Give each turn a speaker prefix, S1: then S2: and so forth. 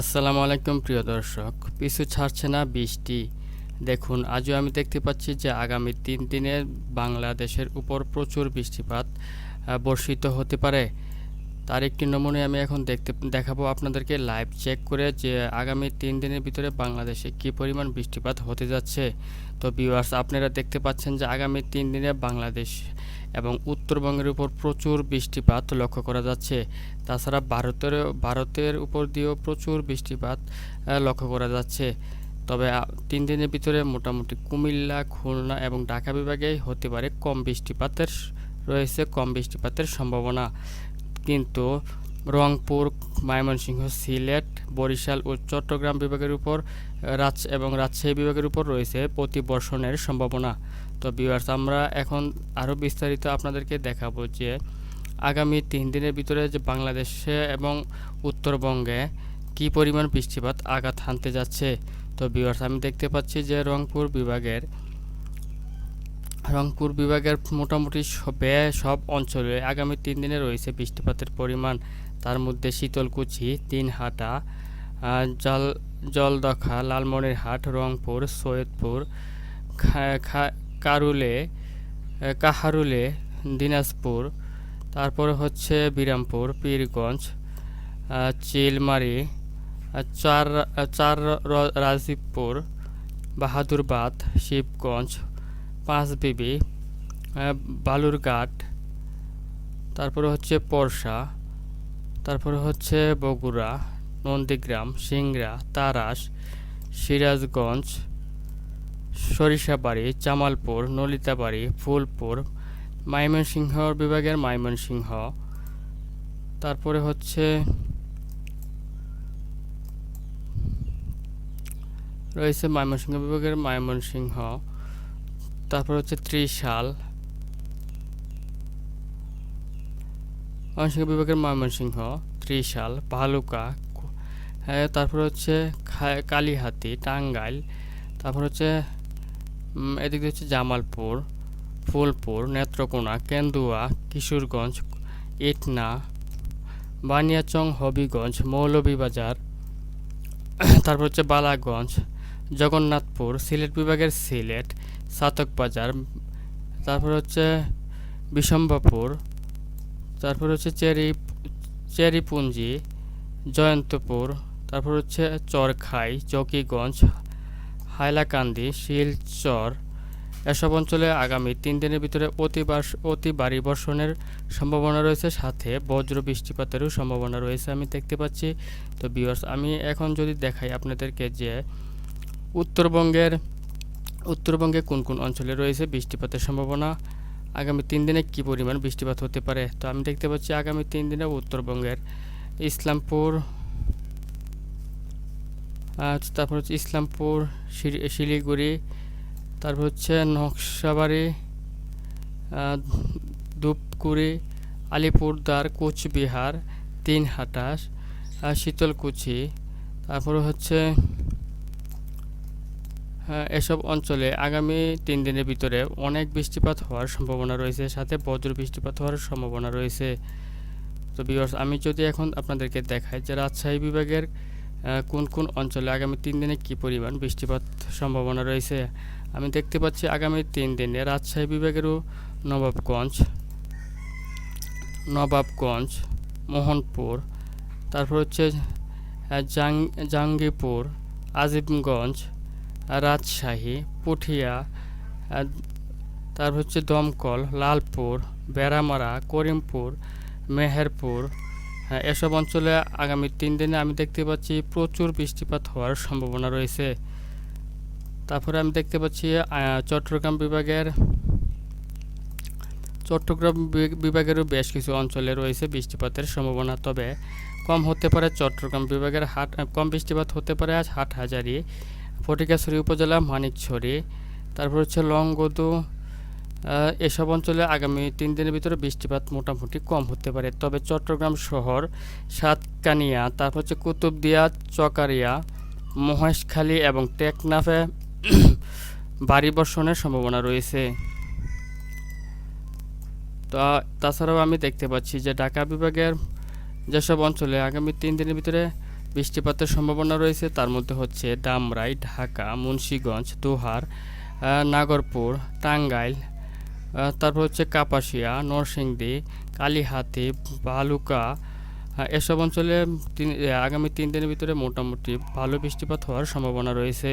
S1: আসসালামু আলাইকুম প্রিয় দর্শক, পিছু ছাড়ছে না বৃষ্টি। দেখুন, আজও আমি দেখতে পাচ্ছি যে আগামী তিন দিনে বাংলাদেশের উপর প্রচুর বৃষ্টিপাত বর্ষিত হতে পারে। তার একটি নমুনে আমি এখন দেখতে, দেখাবো আপনাদেরকে লাইভ চেক করে যে আগামী তিন দিনের ভিতরে বাংলাদেশে কী পরিমাণ বৃষ্টিপাত হতে যাচ্ছে। তো ভিউয়ার্স আপনারা দেখতে পাচ্ছেন যে আগামী তিন দিনে বাংলাদেশ এবং উত্তরবঙ্গের উপর প্রচুর বৃষ্টিপাত লক্ষ্য করা যাচ্ছে। তাছাড়া ভারতের ভারতের উপর দিয়েও প্রচুর বৃষ্টিপাত লক্ষ্য করা যাচ্ছে। তবে তিন দিনের ভিতরে মোটামুটি কুমিল্লা, খুলনা এবং ঢাকা বিভাগে হতে পারে কম বৃষ্টিপাতের, রয়েছে কম বৃষ্টিপাতের সম্ভাবনা। কিন্তু রংপুর, ময়মনসিংহ, সিলেট, বরিশাল ও চট্টগ্রাম বিভাগের উপর রাজ এবং রাজশাহী বিভাগের উপর রয়েছে প্রতিবর্ষণের সম্ভাবনা। তো ভিউয়ার্স আমরা এখন আরও বিস্তারিত আপনাদেরকে দেখাবো যে আগামী তিন দিনের ভিতরে যে বাংলাদেশে এবং উত্তরবঙ্গে কী পরিমাণ বৃষ্টিপাত আঘাত হানতে যাচ্ছে। তো ভিউয়ার্স আমি দেখতে পাচ্ছি যে রংপুর বিভাগের রংপুর বিভাগের মোটামুটি সবে সব অঞ্চলে আগামী তিন দিনে রয়েছে বৃষ্টিপাতের পরিমাণ। তার মধ্যে শীতলকুচি, দিনহাটা জল, জলদখা, লালমনিরহাট, রংপুর, সৈয়দপুর কারুলে কাহারুলে, দিনাজপুর, তারপরে হচ্ছে বিরামপুর, পীরগঞ্জ চিলমারি চার চার রাজীবপুর, বাহাদুরবাদ, শিবগঞ্জ, পাঁচবিবি বালুরঘাট, তারপরে হচ্ছে পরশা, তারপরে হচ্ছে বগুড়া নন্দীগ্রাম সিংড়া, তারাস, সিরাজগঞ্জ, সরিষাবাড়ি, জামালপুর, নলিতাবাড়ি, ফুলপুর, ময়মনসিংহ বিভাগের ময়মনসিংহ। তারপরে হচ্ছে রয়েছে ময়মনসিংহ বিভাগের ময়মনসিংহ। তারপর হচ্ছে ত্রিশাল। ময়মনসিংহ বিভাগের ময়মনসিংহ, ত্রিশাল, ভালুকা হ্যাঁ তারপর হচ্ছে কালীহাতি, টাঙ্গাইল, তারপর হচ্ছে এদিক হচ্ছে জামালপুর, ফুলপুর, নেত্রকোনা, কেন্দুয়া, কিশোরগঞ্জ, ইটনা, বানিয়াচং, হবিগঞ্জ, মৌলভীবাজার, তারপর হচ্ছে বালাগঞ্জ, জগন্নাথপুর, সিলেট বিভাগের সিলেট, সাতকবাজার, তারপর হচ্ছে বিশম্বাপুর তারপর হচ্ছে চেরি, চেরিপুঞ্জি, জয়ন্তপুর তারপর হচ্ছে চরখাই, চকিগঞ্জ, হাইলাকান্দি, শিলচর এসব অঞ্চলে আগামী তিন দিনের ভিতরে অতি বার্ষ- অতি ভারী বর্ষণের সম্ভাবনা রয়েছে। সাথে বজ্র বৃষ্টিপাতেরও সম্ভাবনা রয়েছে আমি দেখতে পাচ্ছি। তো বিয়ার্স আমি এখন যদি দেখাই আপনাদেরকে যে উত্তরবঙ্গের, উত্তরবঙ্গে কোন কোন অঞ্চলে রয়েছে বৃষ্টিপাতের সম্ভাবনা, আগামী তিন দিনে কী পরিমাণ বৃষ্টিপাত হতে পারে? তো আমি দেখতে পাচ্ছি আগামী তিন দিনে উত্তরবঙ্গের ইসলামপুর তারপর হচ্ছে ইসলামপুর শিলি- শিলিগুড়ি তারপর হচ্ছে নকশাবাড়ি আহ, ধূপগুড়ি আলিপুরদার কোচবিহার তিনহাটা আহ, শীতলকুচি তারপরে হচ্ছে এসব অঞ্চলে আগামী তিন দিনের ভিতরে অনেক বৃষ্টিপাত হওয়ার সম্ভাবনা রয়েছে সাথে বজ্র বৃষ্টিপাত হওয়ার সম্ভাবনা রয়েছে। তো বিভার্স আমি যদি এখন আপনাদেরকে দেখাই যে রাজশাহী বিভাগের কোন কোন অঞ্চলে আগামী তিন দিনে কী পরিমাণ বৃষ্টিপাত সম্ভাবনা রয়েছে? আমি দেখতে পাচ্ছি আগামী তিন দিনে রাজশাহী বিভাগেরও নবাবগঞ্জ নবাবগঞ্জ, মোহনপুর, তারপর হচ্ছে জাং, জাঙ্গিপুর, আজিমগঞ্জ, রাজশাহী, পুঠিয়া তারপর হচ্ছে দমকল, লালপুর, বেড়ামারা, করিমপুর, মেহেরপুর হ্যাঁ, এসব অঞ্চলে আগামী তিন দিনে আমি দেখতে পাচ্ছি প্রচুর বৃষ্টিপাত হওয়ার সম্ভাবনা রয়েছে। তারপরে আমি দেখতে পাচ্ছি চট্টগ্রাম বিভাগের চট্টগ্রাম বিভাগেরও বেশ কিছু অঞ্চলে রয়েছে বৃষ্টিপাতের সম্ভাবনা। তবে কম হতে পারে চট্টগ্রাম বিভাগের হাট কম বৃষ্টিপাত হতে পারে আজ হাটহাজারি ফটিকাছড়ি উপজেলা মানিকছড়ি। তারপর হচ্ছে লংগদু এসব অঞ্চলে আগামী তিন দিনের ভিতরে বৃষ্টিপাত মোটামুটি কম হতে পারে। তবে চট্টগ্রাম শহর, সাতকানিয়া, তারপর হচ্ছে কুতুবদিয়া, চকারিয়া, মহেশখালী এবং টেকনাফে ভারী বর্ষণের সম্ভাবনা রয়েছে। তা, তাছাড়াও আমি দেখতে পাচ্ছি যে ঢাকা বিভাগের যেসব অঞ্চলে আগামী তিন দিনের ভিতরে বৃষ্টিপাতের সম্ভাবনা রয়েছে, তার মধ্যে হচ্ছে দামরাই, ঢাকা, মুন্সীগঞ্জ, দোহার নাগরপুর, টাঙ্গাইল তারপর হচ্ছে কাপাসিয়া, নরসিংদী, কালীহাতি বালুকা এসব অঞ্চলে আগামী তিন দিনের ভিতরে মোটামুটি ভালো বৃষ্টিপাত হওয়ার সম্ভাবনা রয়েছে।